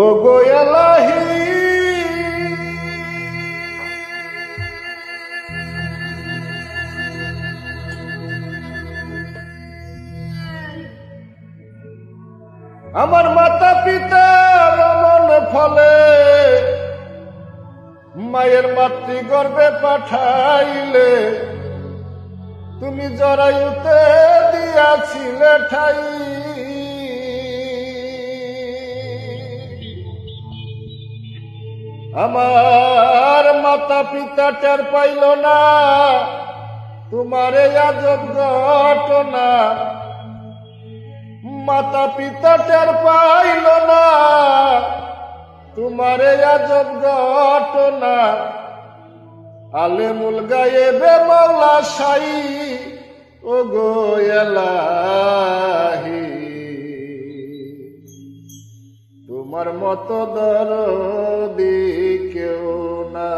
ও গোয়ালাহি আমার মাতা পিতা রমন ফলে মায়ের মাতৃ গর্বে পাঠাইলে, তুমি জরায়ুতে দিয়াছিলে ঠাই। আমার মাতা পিতা টের পাইল না। তোমার এই আজব ঘটনা। মাতা পিতা টের পাইল না। তোমার এই আজব ঘটনা। আলেমুল গায়েবে মাওলা সাই ও গোয়ালাহি তোমার মতো দরদি কেউ না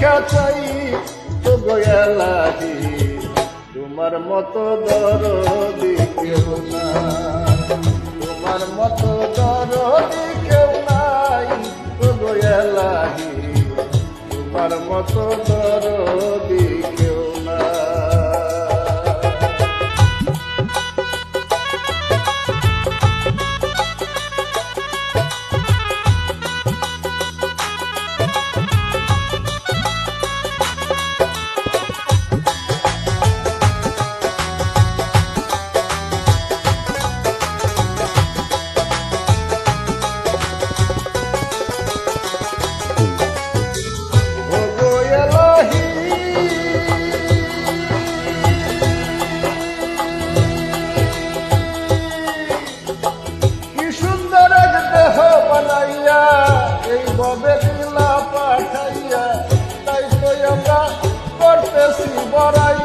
ভিক্ষা তো লাগে তোমার মতো দরদি কেউ দেহ বানাইয়া, এই ববে লীলা পাঠাইয়া, তাই তো আমরা করতেছি বড়াই।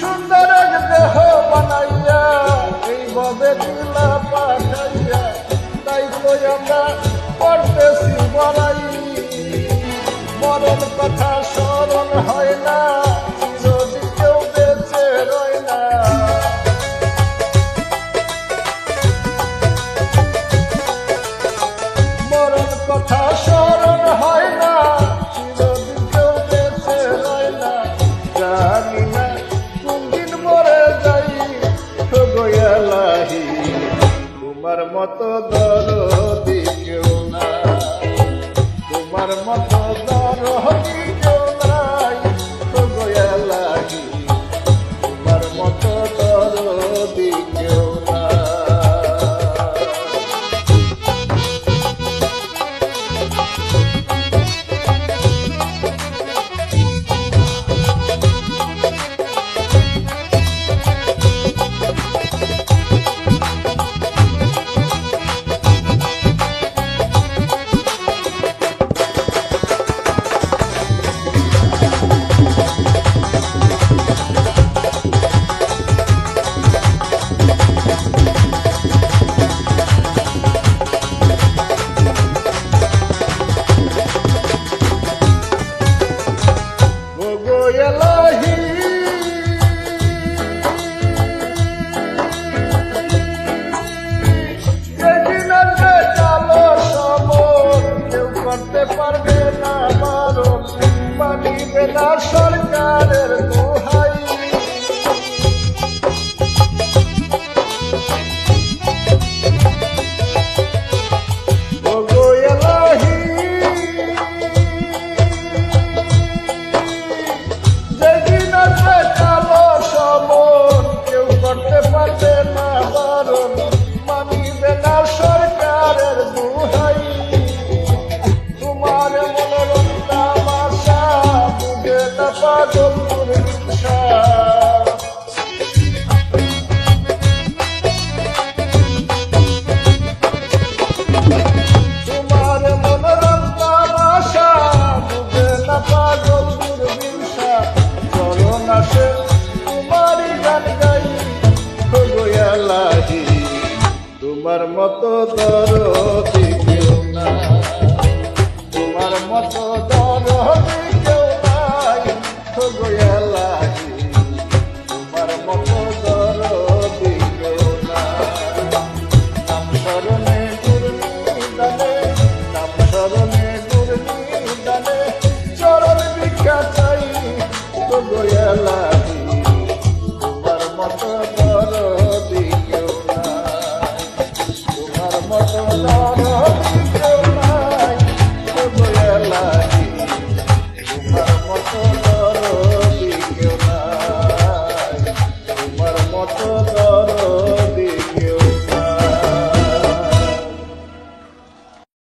সুন্দর দেহ বানাইয়া, এই ভাবে দিলা পাঠাইয়া তাই আমরা পড়তেছি বলাই। মরণ কথা স্মরণ হয় না, যদি কেউ বেঁচে রয় না। মরণ কথা মতো দরদি কেউ না তোমার মতো দরদি কেউ না তোমার মতো দরদি কেউ নাই। গো তোমার মতো দরদি কেউ নাই। নাম স্মরণে গুরুনি দানে নাম স্মরণে গুরুনি দানে চরণ ভিক্ষা চাই গো এলাহি, তোমার মতো